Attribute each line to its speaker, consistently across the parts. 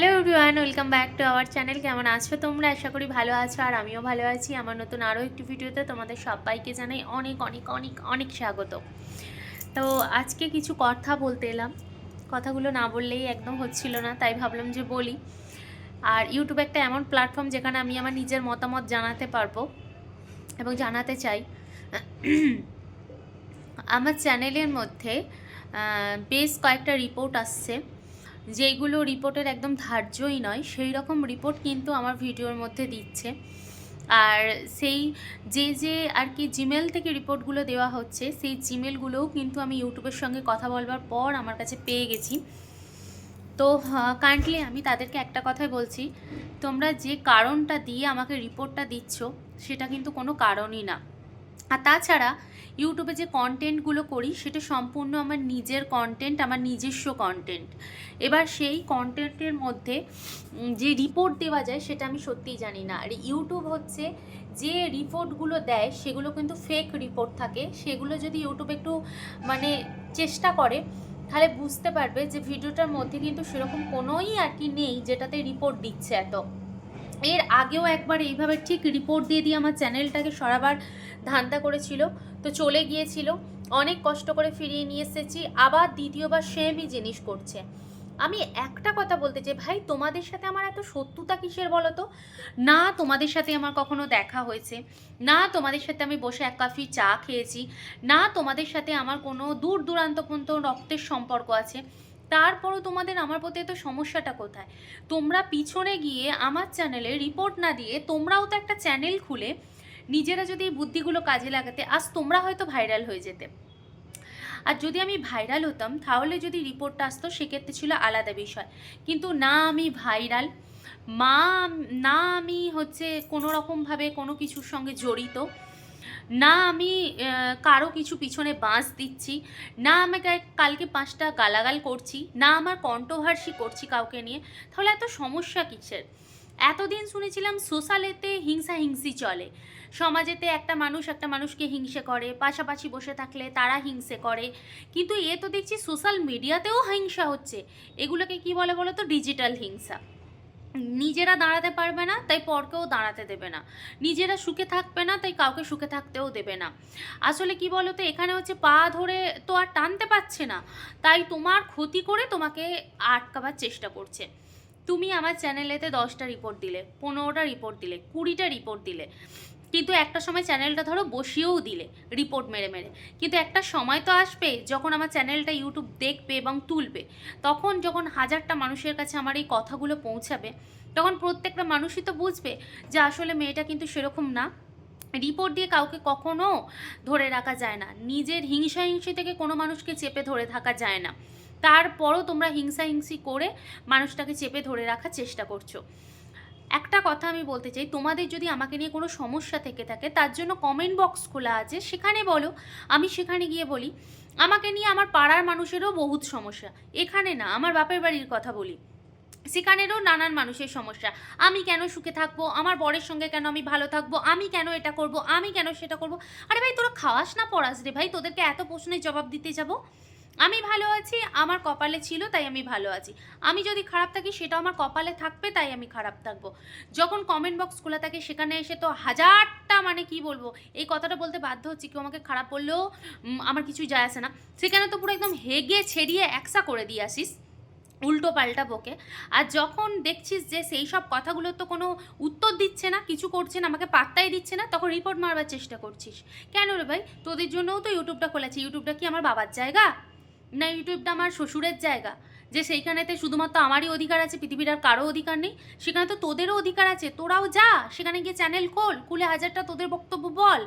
Speaker 1: Hello everyone, welcome back to our channel. কেমন আছো তোমরা? আশা করি ভালো আছো আর আমিও ভালো আছি। আমার নতুন আরও একটি ভিডিওতে তোমাদের সবাইকে জানাই অনেক অনেক অনেক অনেক স্বাগত। তো আজকে কিছু কথা বলতে এলাম। কথাগুলো না বললেই একদম হচ্ছিল না, তাই ভাবলাম যে বলি। আর ইউটিউব একটা এমন প্ল্যাটফর্ম যেখানে আমি আমার নিজের মতামত জানাতে পারব এবং জানাতে চাই। আমার চ্যানেলের মধ্যে বেশ কয়েকটা রিপোর্ট আসছে। যেইগুলো রিপোর্টের একদম ধার্যই নয় সেই রকম রিপোর্ট কিন্তু আমার ভিডিওর মধ্যে দিচ্ছে। আর সেই যে যে আর কি জিমেল থেকে রিপোর্টগুলো দেওয়া হচ্ছে, সেই জিমেলগুলোও কিন্তু আমি ইউটিউবের সঙ্গে কথা বলবার পর আমার কাছে পেয়ে গেছি। তো কাইন্ডলি আমি তাদেরকে একটা কথাই বলছি, তোমরা যে কারণটা দিয়ে আমাকে রিপোর্টটা দিচ্ছ, সেটা কিন্তু কোনো কারণই না। আর তাছাড়া ইউটিউবে যে কন্টেন্টগুলো করি, সেটা সম্পূর্ণ আমার নিজের কন্টেন্ট আমার নিজস্ব কন্টেন্ট এবার সেই কন্টেন্টের মধ্যে যে রিপোর্ট দেওয়া যায়, সেটা আমি সত্যিই জানি না। আর ইউটিউব হচ্ছে যে রিপোর্টগুলো দেয়, সেগুলো কিন্তু ফেক রিপোর্ট থাকে। সেগুলো যদি ইউটিউব একটু মানে চেষ্টা করে, তাহলে বুঝতে পারবে যে ভিডিওটার মধ্যে কিন্তু সেরকম কোনোই আর কি নেই, যেটাতে রিপোর্ট দিচ্ছে এত। এর আগেও একবার এইভাবে ঠিক রিপোর্ট দিয়ে দিয়ে আমার চ্যানেলটাকে সরাবার ধান্দা করেছিল। তো চলে গিয়েছিল। অনেক কষ্ট করে ফিরিয়ে নিয়ে এসেছি। আবার দ্বিতীয়বার সেমই জিনিস করছে। আমি একটা কথা বলতে চাই, ভাই, তোমাদের সাথে আমার এত শত্রুতা কিসের বলো তো না, তোমাদের সাথে আমার কখনো দেখা হয়েছে। না, তোমাদের সাথে আমি বসে এক কাফি চা খেয়েছি। না, তোমাদের সাথে আমার কোনো দূর দূরান্ত পর্যন্ত রক্তের সম্পর্ক আছে। তারপরও তোমাদের আমার প্রতি এত সমস্যাটা কোথায়? তোমরা পিছনে গিয়ে আমার চ্যানেলে রিপোর্ট না দিয়ে তোমরাও তো একটা চ্যানেল খুলে নিজেরা যদি এই বুদ্ধিগুলো কাজে লাগাতে, আজ তোমরা হয়তো ভাইরাল হয়ে যেতে। আর যদি আমি ভাইরাল হতাম, তাহলে যদি রিপোর্টটা আসতো, সেক্ষেত্রে ছিল আলাদা বিষয়। কিন্তু না আমি ভাইরাল মা, না আমি হচ্ছে কোনো রকমভাবে কোনো কিছুর সঙ্গে জড়িত। না আমি কারও কিছু পিছনে বাঁশ দিচ্ছি, না আমাকে কালকে পাঁচটা গালাগাল করছি, না আমার কন্ট্রোভার্সি করছি কাউকে নিয়ে, তাহলে এত সমস্যা কিসের? এতদিন শুনেছিলাম সোশ্যালেতে হিংসা হিংসি চলে, সমাজেতে একটা মানুষ একটা মানুষকে হিংসে করে, পাশাপাশি বসে থাকলে তারা হিংসে করে, কিন্তু এ তো দেখছি সোশ্যাল মিডিয়াতেও হিংসা হচ্ছে, এগুলোকে কি বলে বলো তো ডিজিটাল হিংসা। নিজেরা দাঁড়াতে পারবে না, তাই পরকেও দাঁড়াতে দেবে না। নিজেরা সুখে থাকবে না, তাই কাউকে সুখে থাকতেও দেবে না। আসলে কি বলো তো এখানে হচ্ছে পা ধরে তো আর টানতে পারছে না, তাই তোমার ক্ষতি করে তোমাকে আটকাবার চেষ্টা করছে। তুমি আমার চ্যানেলেতে দশটা রিপোর্ট দিলে, পনেরোটা রিপোর্ট দিলে, কুড়িটা রিপোর্ট দিলে। কিন্তু একটা সময় চ্যানেলটা ধরো বসিয়েও দিলে রিপোর্ট মেরে মেরে। কিন্তু একটা সময় তো আসবে যখন আমার চ্যানেলটা ইউটিউব দেখবে এবং তুলবে। তখন যখন হাজারটা মানুষের কাছে আমার এই কথাগুলো পৌঁছাবে, তখন প্রত্যেকটা মানুষই তো বুঝবে যে আসলে মেয়েটা কিন্তু সেরকম না। রিপোর্ট দিয়ে কাউকে কখনো ধরে রাখা যায় না। নিজের হিংসা হিংসি থেকে কোনো মানুষকে চেপে ধরে থাকা যায় না। তারপরও তোমরা হিংসা হিংসি করে মানুষটাকে চেপে ধরে রাখার চেষ্টা করছ। একটা কথা আমি বলতে চাই, তোমাদের যদি আমাকে নিয়ে কোনো সমস্যা থেকে থাকে, তার জন্য কমেন্ট বক্স খোলা আছে। সেখানে বলো, আমি সেখানে গিয়ে বলি, আমাকে নিয়ে আমার পাড়ার মানুষেরও বহুত সমস্যা। এখানে না, আমার বাপের বাড়ির কথা বলি। সেখানেরও নানান মানুষের সমস্যা। আমি কেন সুখে থাকব? আমার বরের সঙ্গে কেন আমি ভালো থাকব? আমি কেন এটা করব? আমি কেন সেটা করব? আরে ভাই, তোরা খাওয়াস না পড়াস রে ভাই, তোদেরকে এত প্রশ্নের জবাব দিতে যাব? আমি ভালো আছি, আমার কপালে ছিল তাই আমি ভালো আছি। আমি যদি খারাপ থাকি, সেটা আমার কপালে থাকবে তাই আমি খারাপ থাকব। যখন কমেন্ট বক্স খোলা থাকে, সেখানে এসে তো হাজারটা মানে কি বলব, এই কথাটা বলতে বাধ্য হচ্ছি, কেউ আমাকে খারাপ বললেও আমার কিছুই যায় আসে না। সেখানে তো পুরো একদম হেগে ছেড়িয়ে একসা করে দিয়ে আসিস, উল্টো পাল্টা বকে। আর যখন দেখছিস যে সেই সব কথাগুলো তো কোনো উত্তর দিচ্ছে না, কিছু করছে না, আমাকে পাত্তাই দিচ্ছে না, তখন রিপোর্ট মারবার চেষ্টা করছিস। কেন রে ভাই? তোদের জন্যও তো ইউটিউবটা খোলাছি ইউটিউবটা কি আমার বাবার জায়গা? না, ইউটিউবটা আমার শ্বশুরের জায়গা। যে সেইখানেতে শুধুমাত্র আমারই অধিকার আছে, পৃথিবীর আর কারও অধিকার নেই। সেখানে তো তোদেরও অধিকার আছে, তোরাও যা, সেখানে গিয়ে চ্যানেল খোল কুলে হাজারটা তোদের বক্তব্য বল।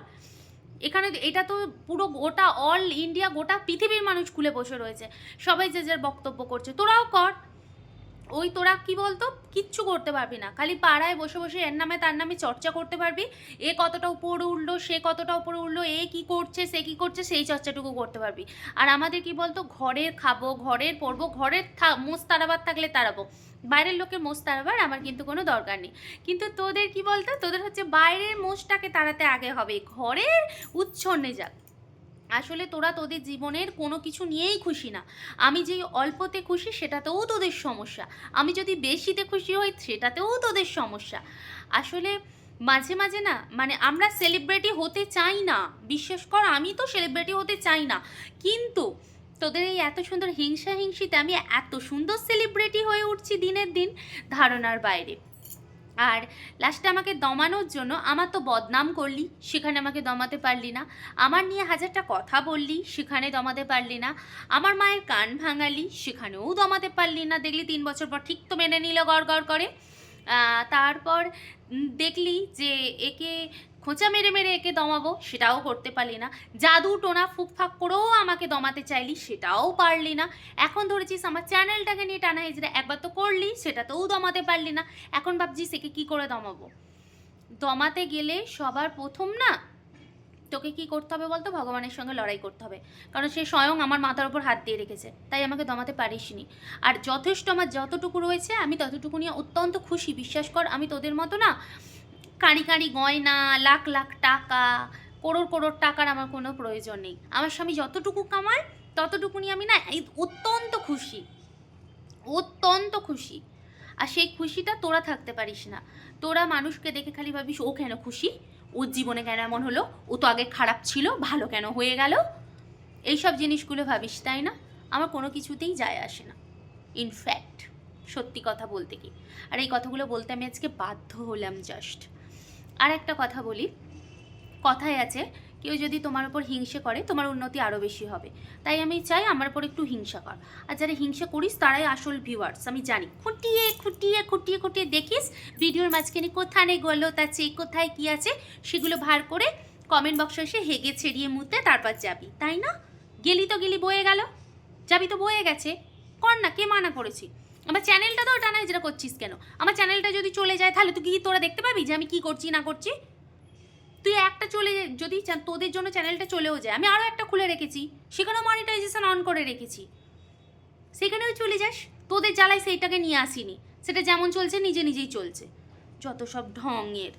Speaker 1: এখানে এটা তো পুরো গোটা অল ইন্ডিয়া গোটা পৃথিবীর মানুষ খুলে বসে রয়েছে। সবাই যে যার বক্তব্য করছে, তোরাও কর। ওই তোরা কি বলতো? কিচ্ছু করতে পারবি না। খালি পাড়ায় বসে বসে এর নামে তার নামে চর্চা করতে পারবি। এ কতটা উপরে উঠল, সে কতটা উপরে উঠল, এ কি করছে, সে কি করছে, সেই চর্চাটুকু করতে পারবি। আর আমাদের কি বলতো? ঘরের খাব, ঘরের পরবো, ঘরের মোষ তারাবার থাকলে তারাবো বাইরের লোকের মোষ তারাবার আমার কিন্তু কোনো দরকার নেই। কিন্তু তোদের কি বলতো? তোদের হচ্ছে বাইরের মোষটাকে তাড়াতে আগে হবে। ঘরের উচ্ছন্নে যাক। আসলে তোরা তোদের জীবনের কোনো কিছু নিয়েই খুশি না। আমি যেই অল্পতে খুশি সেটাতেও তোদের সমস্যা। আমি যদি বেশিতে খুশি হই সেটাতেও তোদের সমস্যা। আসলে মাঝে মাঝে না মানে আমরা সেলিব্রিটি হতে চাই না। বিশ্বাস কর, আমি তো সেলিব্রিটি হতে চাই না। কিন্তু তোদের এই এত সুন্দর হিংসা হিংসিতে আমি এত সুন্দর সেলিব্রিটি হয়ে উঠছি দিনের দিন ধারণার বাইরে। আর লাস্টে আমাকে দমানোর জন্য আমার তো বদনাম করলি, সেখানে আমাকে দমাতে পারলি না। আমার নিয়ে হাজারটা কথা বললি, সেখানে দমাতে পারলি না। আমার মায়ের কান ভাঙালি, সেখানেও দমাতে পারলি না। দেখলি তিন বছর পর ঠিক তো মেনে নিল গড় গড় করে তারপর দেখলি যে একে খোঁচা মেরে মেরে একে দমাবো, সেটাও করতে পারলি না। জাদু টোনা ফুকফাক করেও আমাকে দমাতে চাইলি, সেটাও পারলি না। এখন ধরেছিস আমার চ্যানেলটাকে নিয়ে টানা হেজড়ে একবার তো করলি, সেটাতেও দমাতে পারলি না। এখন ভাবছিস একে কি করে দমাবো? দমাতে গেলে সবার প্রথম না তোকে কি করতে হবে বলতো? ভগবানের সঙ্গে লড়াই করতে হবে। কারণ সে স্বয়ং আমার মাথার উপর হাত দিয়ে রেখেছে। তাই আমাকে দমাতে পারিসনি। আর যথেষ্ট আমার যতটুকু রয়েছে, আমি ততটুকু নিয়ে অত্যন্ত খুশি। বিশ্বাস কর, আমি তোদের মতো না কাঁড়ি কাঁড়ি গয়না, লাখ লাখ টাকা, করোড় করোড় টাকার আমার কোনো প্রয়োজন নেই। আমার স্বামী যতটুকু কামায় ততটুকু নিয়ে আমি না অত্যন্ত খুশি। অত্যন্ত খুশি। আর সেই খুশিটা তোরা থাকতে পারিস না। তোরা মানুষকে দেখে খালি ভাবিস, ও কেন খুশি? ওর জীবনে কেন এমন হলো? ও তো আগে খারাপ ছিল, ভালো কেন হয়ে গেল? এইসব জিনিসগুলো ভাবিস, তাই না? আমার কোনো কিছুতেই যায় আসে না। ইনফ্যাক্ট সত্যি কথা বলতে কি। আর এই কথাগুলো বলতে আমি আজকে বাধ্য হলাম জাস্ট আর একটা কথা বলি। কথায় আছে, কেউ যদি তোমার উপর হিংসে করে, তোমার উন্নতি আরও বেশি হবে। তাই আমি চাই আমার উপর একটু হিংসা কর। আর যারা হিংসা করিস, তারাই আসল ভিউয়ার্স আমি জানি। খুঁটিয়ে খুঁটিয়ে খুঁটিয়ে খুঁটিয়ে দেখিস ভিডিওর মাঝখানে কোথায় গলত আছে কোথায় কী আছে, সেগুলো ভার করে কমেন্ট বক্সে এসে হেগে ছেড়িয়ে মুতে, তারপর যাবি। তাই না? গেলি তো গেলি, বয়ে গেল। যাবি তো বয়ে গেছে। কর না, কে মানা করেছি? আমার চ্যানেলটা তো টানা যেটা করছিস কেন? আমার চ্যানেলটা যদি চলে যায়, তাহলে তুই কি তোরা দেখতে পাবি যে আমি কি করছি, না করছি? তুই একটা চলে যদি তোদের জন্য চ্যানেলটা চলেও যায়, আমি আরও একটা খুলে রেখেছি, সেখানেও মনিটাইজেশন অন করে রেখেছি। সেখানেও চলে যাস, তোদের জ্বালায় সেইটাকে নিয়ে আসিনি। সেটা যেমন চলছে, নিজে নিজেই চলছে। যত সব ঢঙের।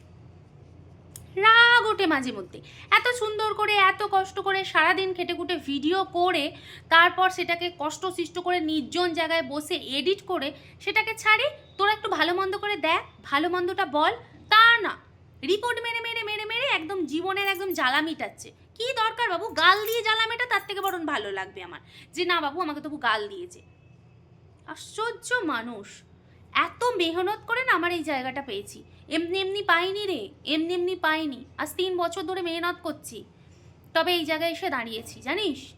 Speaker 1: রাগ ওঠে মাঝে মধ্যে। এত সুন্দর করে, এত কষ্ট করে সারাদিন খেটে খুটে ভিডিও করে, তারপর সেটাকে কষ্ট সৃষ্ট করে নির্জন জায়গায় বসে এডিট করে সেটাকে ছাড়ি, তোরা একটু ভালো মন্দ করে দেখ, ভালো মন্দটা বল, তা না। রিপোর্ট মেরে মেরে মেরে মেরে একদম জীবনের একদম জ্বালা মিটাচ্ছে। কি দরকার বাবু? গাল দিয়ে জ্বালা মেটা, তার থেকে বরং ভালো লাগবে আমার। যে না বাবু, আমাকে তবু গাল দিয়েছে। আশ্চর্য মানুষ। এত মেহনত করে না আমার এই জায়গাটা পেয়েছি। এমনি এমনি পাইনি রে, এমনি এমনি পাইনি। আজ তিন বছর ধরে মেহনত করছি। তবে এই জায়গায় এসে দাঁড়িয়েছি, জানিস?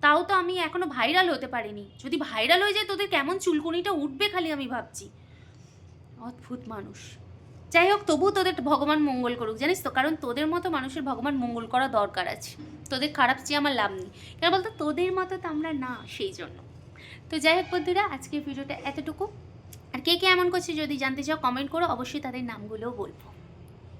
Speaker 1: তাও তো আমি এখনও ভাইরাল হতে পারিনি। যদি ভাইরাল হয়ে যায়, তোদের কেমন চুলকুনিটা উঠবে খালি আমি ভাবছি। অদ্ভুত মানুষ। যাই হোক, তবুও তোদের ভগবান মঙ্গল করুক, জানিস তো? কারণ তোদের মতো মানুষের ভগবান মঙ্গল করা দরকার আছে। তোদের খারাপ চেয়ে আমার লাভ নেই। কেন বলতো? তোদের মতো তো আমরা না সেই জন্য তো যাই হোক বন্ধুরা, আজকের ভিডিওটা এতটুকু। আর কে কে এমন করছে যদি জানতে চাও কমেন্ট করো অবশ্যই তাদের নামগুলোও বলব।